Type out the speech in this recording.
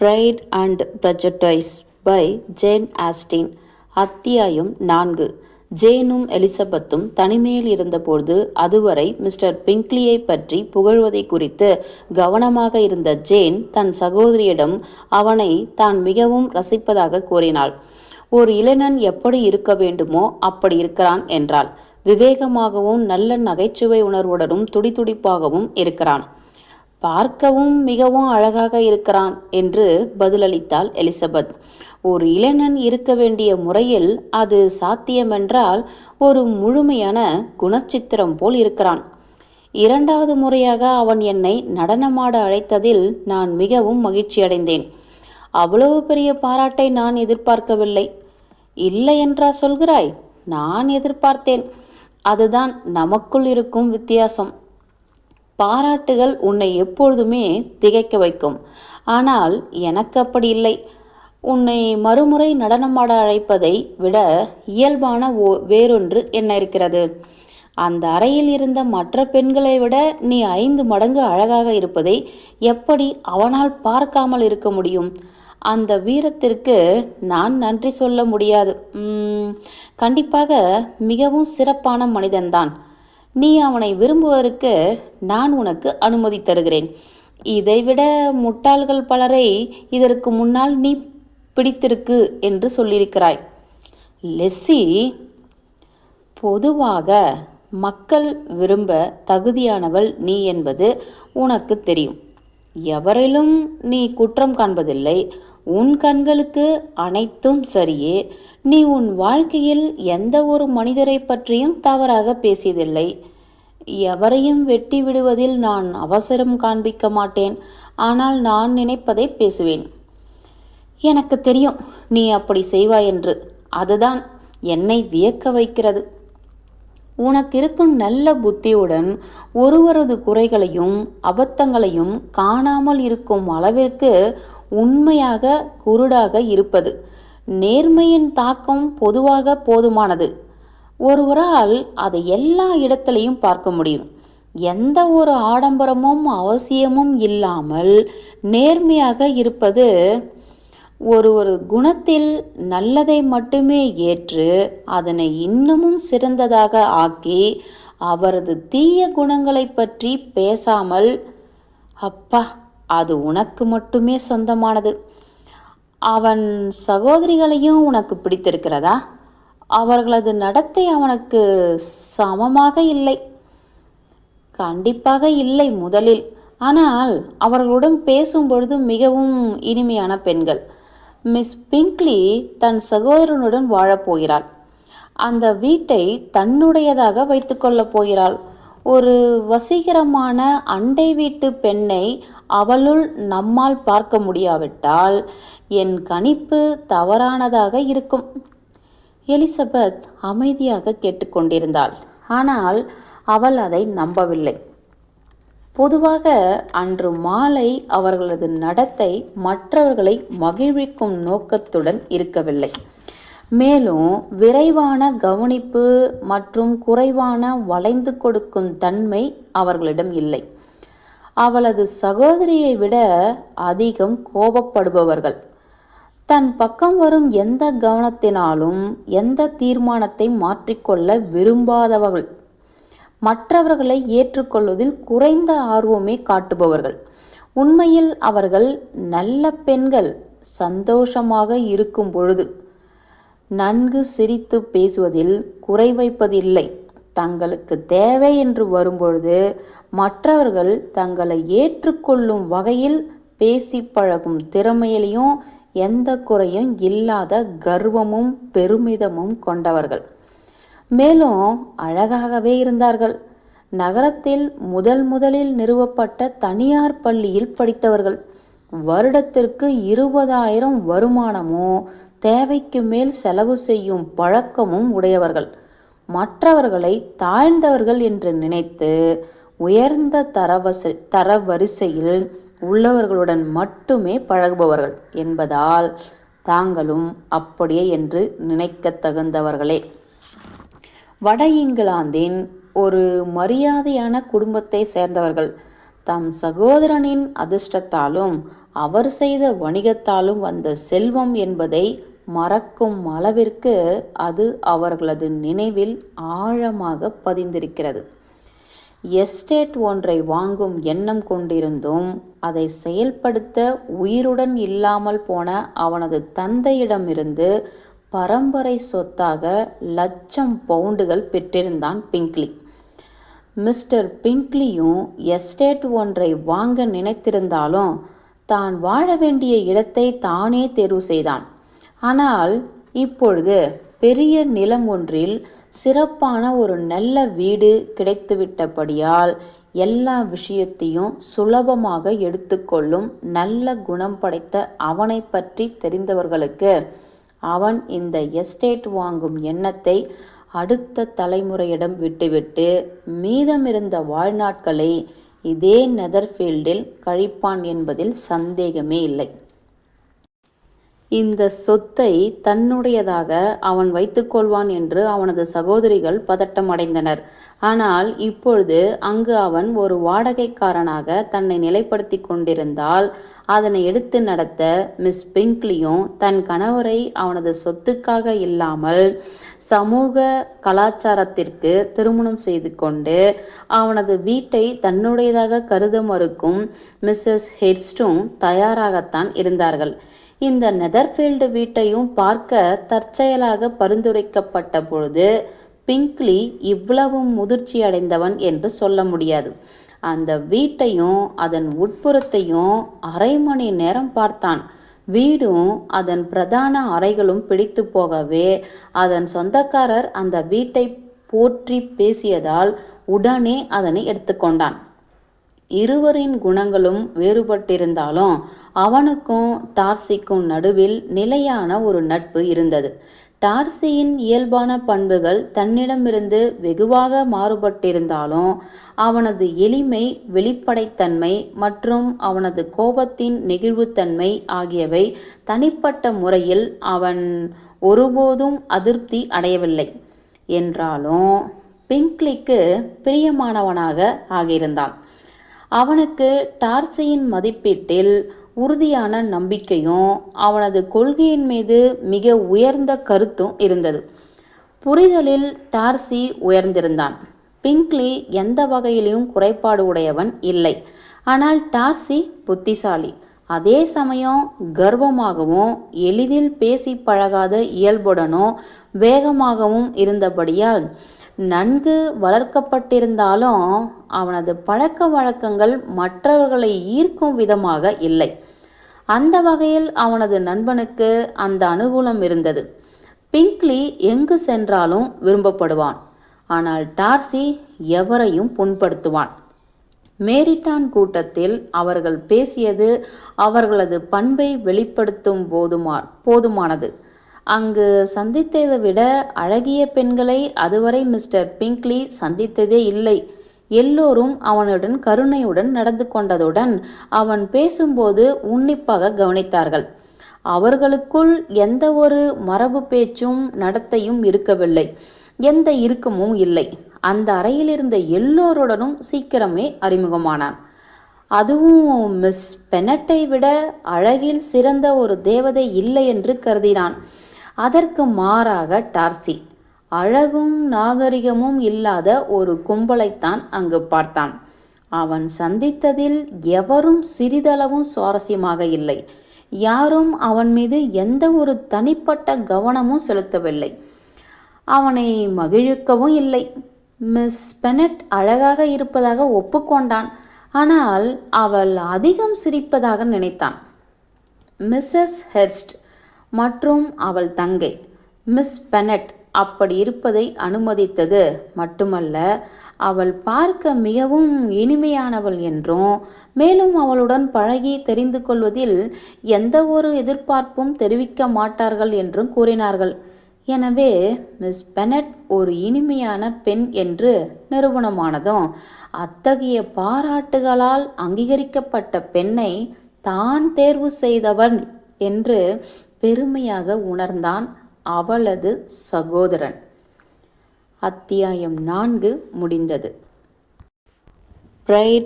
Pride and prejudice by Jane Austen அத்தியாயம் நான்கு. ஜேனும் எலிசபெத்தும் தனிமையில் இருந்தபோது அதுவரை மிஸ்டர் பிங்க்லியை பற்றி புகழ்வதை குறித்து கவனமாக இருந்த ஜேன் தன் சகோதரியிடம் அவனை தான் மிகவும் ரசிப்பதாக கூறினாள். ஒரு இளைஞன் எப்படி இருக்க வேண்டுமோ அப்படி இருக்கிறான் என்றாள். விவேகமாகவும் நல்ல நகைச்சுவை உணர்வுடனும் துடிதுடிப்பாகவும் இருக்கிறான். பார்க்கவும் மிகவும் அழகாக இருக்கிறான் என்று பதிலளித்தாள் எலிசபெத். ஒரு இளைஞன் இருக்க வேண்டிய முறையில் அது சாத்தியமென்றால் ஒரு முழுமையான குணச்சித்திரம் போல் இருக்கிறான். இரண்டாவது முறையாக அவன் என்னை நடனமாட அழைத்ததில் நான் மிகவும் மகிழ்ச்சியடைந்தேன் அவ்வளவு பெரிய பாராட்டை நான் எதிர்பார்க்கவில்லை. இல்லை என்றா சொல்கிறாய்? நான் எதிர்பார்த்தேன். அதுதான் நமக்குள் இருக்கும் வித்தியாசம். பாராட்டுகள் உன்னை எப்பொழுதுமே திகைக்க வைக்கும். ஆனால் எனக்கு அப்படி இல்லை. உன்னை மறுமுறை நடனமாட அழைப்பதை விட இயல்பான ஓ வேறொன்று என்ன இருக்கிறது? அந்த அறையில் இருந்த மற்ற பெண்களை விட நீ ஐந்து மடங்கு அழகாக இருப்பதை எப்படி அவனால் பார்க்காமல் இருக்க முடியும்? அந்த வீரத்திற்கு நான் நன்றி சொல்ல முடியாது. கண்டிப்பாக மிகவும் சிறப்பான மனிதன்தான். நீ அவனை விரும்புவதற்கு நான் உனக்கு அனுமதி தருகிறேன். இதைவிட முட்டாள்கள் பலரை இதற்கு முன்னால் நீ பிடித்திருக்கு என்று சொல்லியிருக்கிறாய். லெஸ்ஸி பொதுவாக மக்கள் விரும்ப தகுதியானவள் நீ என்பது உனக்கு தெரியும். எவரிலும் நீ குற்றம் காண்பதில்லை. உன் கண்களுக்கு அனைத்தும் சரியே. நீ உன் வாழ்க்கையில் எந்த ஒரு மனிதரை பற்றியும் தவறாக பேசியதில்லை. எவரையும் வெட்டி விடுவதில் நான் அவசரம் காண்பிக்க மாட்டேன். ஆனால் நான் நினைப்பதை பேசுவேன். எனக்கு தெரியும் நீ அப்படி செய்வாய் என்று. அதுதான் என்னை வியக்க வைக்கிறது. உனக்கு இருக்கும் நல்ல புத்தியுடன் ஒருவரது குறைகளையும் அபத்தங்களையும் காணாமல் இருக்கும் அளவிற்கு உண்மையாக குருடாக இருப்பது. நேர்மையின் தாக்கம் பொதுவாக போதுமானது. ஒருவரால் அதை எல்லா இடத்திலையும் பார்க்க முடியும். எந்த ஒரு ஆடம்பரமும் அவசியமும் இல்லாமல் நேர்மையாக இருப்பது ஒரு ஒரு குணத்தில் நல்லதை மட்டுமே ஏற்று அதனை இன்னமும் சிறந்ததாக ஆக்கி அவரது தீய குணங்களைப் பற்றி பேசாமல் அப்பா அது உனக்கு மட்டுமே சொந்தமானது. அவன் சகோதரிகளையும் உனக்கு பிடித்திருக்கிறதா? அவர்களது நடத்தை அவனுக்கு சமமாக இல்லை. கண்டிப்பாக இல்லை முதலில். ஆனால் அவர்களுடன் பேசும் பொழுது மிகவும் இனிமையான பெண்கள். மிஸ் பிங்க்லி தன் சகோதரனுடன் வாழப்போகிறாள் அந்த வீட்டை தன்னுடையதாக வைத்துக்கொள்ளப் போகிறாள். ஒரு வசீகரமான அண்டை வீட்டு பெண்ணை அவளுள் நம்மால் பார்க்க முடியாவிட்டால் என் கணிப்பு தவறானதாக இருக்கும். எலிசபெத் அமைதியாக கேட்டுக்கொண்டிருந்தாள் ஆனால் அவள் அதை நம்பவில்லை. பொதுவாக அன்று மாலை அவர்களது நடத்தை மற்றவர்களை மகிழ்விக்கும் நோக்கத்துடன் இருக்கவில்லை. மேலும் விரைவான கவனிப்பு மற்றும் குறைவான வளைந்து கொடுக்கும் தன்மை அவர்களிடம் இல்லை. அவளது சகோதரியை விட அதிகம் கோபப்படுபவர்கள். தன் பக்கம் வரும் எந்த கவனத்தினாலும் எந்த தீர்மானத்தை மாற்றிக்கொள்ள விரும்பாதவர்கள். மற்றவர்களை ஏற்றுக்கொள்வதில் குறைந்த ஆர்வமே காட்டுபவர்கள். உண்மையில் அவர்கள் நல்ல பெண்கள் சந்தோஷமாக இருக்கும் பொழுது நன்கு சிரித்து பேசுவதில் குறை வைப்பதில்லை. தங்களுக்கு தேவை என்று வரும்பொழுது மற்றவர்கள் தங்களை ஏற்றுக்கொள்ளும் வகையில் பேசி பழகும் திறமையிலையும் எந்த குறையும் இல்லாத கர்வமும் பெருமிதமும் கொண்டவர்கள். மேலும் அழகாகவே இருந்தார்கள். நகரத்தில் முதல் முதலில் நிறுவப்பட்ட தனியார் பள்ளியில் படித்தவர்கள். வருடத்திற்கு இருபதாயிரம் வருமானமும் தேவைக்கு மேல் செலவு செய்யும் பழக்கமும் உடையவர்கள். மற்றவர்களை தாழ்ந்தவர்கள் என்று நினைத்து உயர்ந்த தரவச தரவரிசையில் உள்ளவர்களுடன் மட்டுமே பழகுபவர்கள் என்பதால் தாங்களும் அப்படியே என்று நினைக்க தகுந்தவர்களே. வட இங்கிலாந்தின் ஒரு மரியாதையான குடும்பத்தை சேர்ந்தவர்கள். தம் சகோதரனின் அதிர்ஷ்டத்தாலும் அவர் செய்த வணிகத்தாலும் வந்த செல்வம் என்பதை மறக்கும் அளவிற்கு அது அவர்களது நினைவில் ஆழமாக பதிந்திருக்கிறது. எஸ்டேட் ஒன்றை வாங்கும் எண்ணம் கொண்டிருந்தும் அதை செயல்படுத்த உயிருடன் இல்லாமல் போன அவனது தந்தையிடமிருந்து பரம்பரை சொத்தாக லட்சம் பவுண்டுகள் பெற்றிருந்தான் பிங்க்லி. மிஸ்டர் பிங்க்லியும் எஸ்டேட் ஒன்றை வாங்க நினைத்திருந்தாலும் தான் வாழ வேண்டிய இடத்தை தானே தேர்வு செய்தான். ஆனால் இப்பொழுது பெரிய நிலம் ஒன்றில் சிறப்பான ஒரு நல்ல வீடு கிடைத்துவிட்டபடியால் எல்லா விஷயத்தையும் சுலபமாக எடுத்துக்கொள்ளும் நல்ல குணம் படைத்த அவனை பற்றி தெரிந்தவர்களுக்கு அவன் இந்த எஸ்டேட் வாங்கும் எண்ணத்தை அடுத்த தலைமுறையிடம் விட்டுவிட்டு மீதமிருந்த வாழ்நாட்களை இதே நெதர்ஃபீல்டில் கழிப்பான் என்பதில் சந்தேகமே இல்லை. இந்த சொத்தை தன்னுடையதாக அவன் வைத்துக்கொள்வான் என்று அவனது சகோதரிகள் பதட்டம் அடைந்தனர். ஆனால் இப்பொழுது அங்கு அவன் ஒரு வாடகைக்காரனாக தன்னை நிலைப்படுத்தி கொண்டிருந்தால் அதனை எடுத்து நடத்த மிஸ் பிங்க்லியும் தன் கணவரை அவனது சொத்துக்காக இல்லாமல் சமூக கலாச்சாரத்திற்கு திருமணம் செய்து கொண்டு அவனது வீட்டை தன்னுடையதாக கருத மறுக்கும் மிஸ்ஸஸ் ஹெட்ஸ்டும் தயாராகத்தான் இருந்தார்கள். இந்த நெதர்ஃபீல்டு வீட்டையும் பார்க்க தற்செயலாக பரிந்துரைக்கப்பட்ட பொழுது பிங்க்லி இவ்வளவு முதிர்ச்சி அடைந்தவன் என்று சொல்ல முடியாது. அந்த வீட்டையும் அதன் உட்புறத்தையும் அரை மணி நேரம் பார்த்தான். வீடும் அதன் பிரதான அறைகளும் பிடித்து போகவே அதன் சொந்தக்காரர் அந்த வீட்டை போற்றி பேசியதால் உடனே அதனை எடுத்துக்கொண்டான். இருவரின் குணங்களும் வேறுபட்டிருந்தாலும் அவனுக்கும் டார்சிக்கும் நடுவில் நிலையான ஒரு நட்பு இருந்தது. டார்சியின் இயல்பான பண்புகள் தன்னிடமிருந்து வெகுவாக மாறுபட்டிருந்தாலும் அவனது எளிமை வெளிப்படைத்தன்மை மற்றும் அவனது கோபத்தின் நெகிழ்வுத்தன்மை ஆகியவை தனிப்பட்ட முறையில் அவன் ஒருபோதும் அதிருப்தி அடையவில்லை என்றாலும் பிங்க்லிக்கு பிரியமானவனாக ஆகியிருந்தான். அவனுக்கு டார்சியின் மதிப்பீட்டில் உறுதியான நம்பிக்கையும் அவனது கொள்கையின் மீது மிக உயர்ந்த கருத்தும் இருந்தது. புரிதலில் டார்சி உயர்ந்திருந்தான். பிங்க்லி எந்த வகையிலும் குறைபாடு உடையவன் இல்லை. ஆனால் டார்சி புத்திசாலி. அதே சமயம் கர்வமாகவும் எளிதில் பேசி பழகாத இயல்புடனோ வேகமாகவும் இருந்தபடியால் நன்கு வளர்க்கப்பட்டிருந்தாலும் அவனது பழக்க வழக்கங்கள் மற்றவர்களை ஈர்க்கும் விதமாக இல்லை. அந்த வகையில் அவனது நண்பனுக்கு அந்த அனுகூலம் இருந்தது. பிங்க்லி எங்கு சென்றாலும் விரும்பப்படுவான். ஆனால் டார்சி எவரையும் புண்படுத்துவான். மேரிட்டான் கூட்டத்தில் அவர்கள் பேசியது அவர்களது பண்பை வெளிப்படுத்தும் போதுமா போதுமானது. அங்கு சந்தித்ததை விட அழகிய பெண்களை அதுவரை மிஸ்டர் பிங்க்லி சந்தித்ததே இல்லை. எல்லோரும் அவனுடன் கருணையுடன் நடந்து கொண்டதுடன் அவன் பேசும்போது உன்னிப்பாக கவனித்தார்கள். அவர்களுக்குள் எந்த ஒரு மரபு பேச்சும் நடத்தையும் இருக்கவில்லை. எந்த இறுக்கமும் இல்லை. அந்த அறையில் இருந்த எல்லோருடனும் சீக்கிரமே அறிமுகமானான். அதுவும் மிஸ் பெனட்டை விட அழகில் சிறந்த ஒரு தேவதை இல்லை என்று கருதினான். அதற்கு மாறாக டார்சி. அழகும் நாகரிகமும் இல்லாத ஒரு கும்பலைத்தான் அங்கு பார்த்தான். அவன் சந்தித்ததில் எவரும் சிறிதளவும் சுவாரஸ்யமாக இல்லை. யாரும் அவன் மீது எந்த ஒரு தனிப்பட்ட கவனமும் செலுத்தவில்லை. அவனை மகிழ்விக்கவும் இல்லை. மிஸ் பெனட் அழகாக இருப்பதாக ஒப்புக்கொண்டான். ஆனால் அவள் அதிகம் சிரிப்பதாக நினைத்தான். மிஸ்ஸஸ் ஹெர்ஸ்ட் மற்றும் அவள் தங்கை. மிஸ் பெனட் அப்படி இருப்பதை அனுமதித்தது மட்டுமல்ல அவள் பார்க்க மிகவும் இனிமையானவள் என்றும் மேலும் அவளுடன் பழகி தெரிந்து கொள்வதில் எந்த ஒரு எதிர்பார்ப்பும் தெரிவிக்க மாட்டார்கள் என்றும் கூறினார்கள். எனவே மிஸ் பெனட் ஒரு இனிமையான பெண் என்று நிறுவனமானதும் அத்தகைய பாராட்டுகளால் அங்கீகரிக்கப்பட்ட பெண்ணை தான் தேர்வு செய்தவன் என்று பெருமையாக உணர்ந்தான் அவளது சகோதரன். அத்தியாயம் நான்கு முடிந்தது. பிரைட்